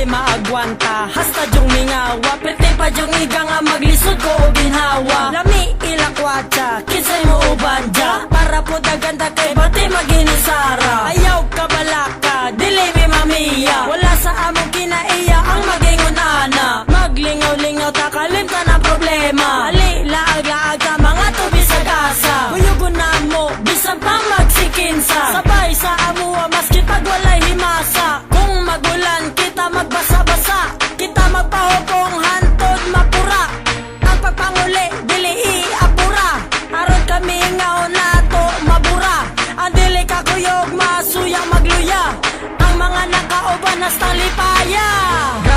dili maagwanta Hasta jong mingawa Pwede pa jong iga nga maglisod ko o ginhawa. Lami ilakwatsa Kinsay mo ubanja Para po daganda kay bati maginisara Ayaw nakauban na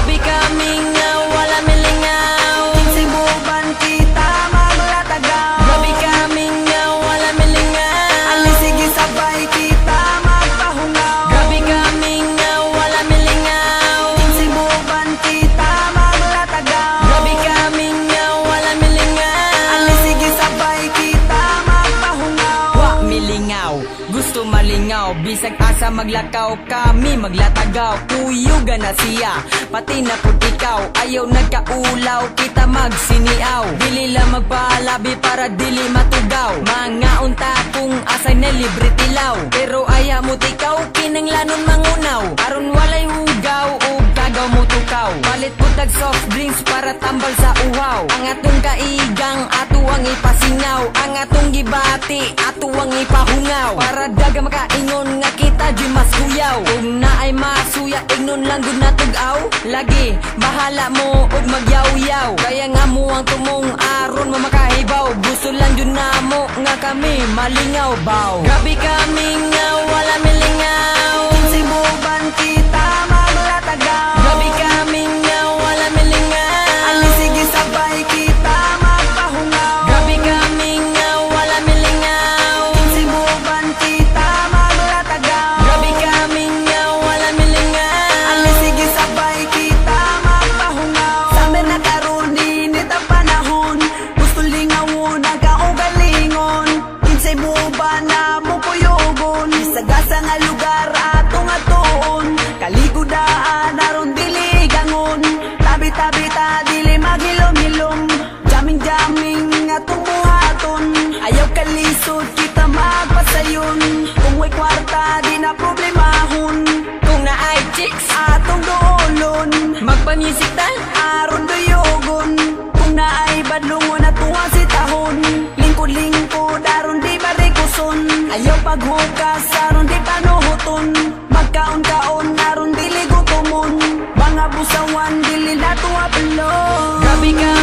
gusto malingaw Bisag asa maglakaw kami maglatagaw. Kuyuga na siya, pati na ikaw. Ayaw nagkaulaw, kita magsiniaw. Dili lang magpalabi para dili matugaw. Mga unta kung asay na libre tilaw Pero aya mo tikaw, kinanglanon mangunaw Butag soft drinks para tambal sa uhaw. Ang atong kaigang, ato ang ipasingaw. Ang atong gibati, ato ang ipahungaw. Para daga makaingon nga kita di mas kuyaw Kung naay masuya, ignon lang gud natugaw Lagi, bahala mo og magyaw-yaw. Kaya nga mo ang tumong aron mo makahibaw. Gusto lang yun na mo nga kami malingaw baw Grabe kami nga wala milingaw Sagasa nga lugar atong atoon. Kaligudaan aron dili gangon. Tabi-tabi ta dili magilom-ilom. Jaming-jaming atong buhaton Ayaw kalisod kita magpasayon. Kung way kwarta di na problemahon Kung naay chicks atong doolon. Magpamisik tayo alone. Grabe gone.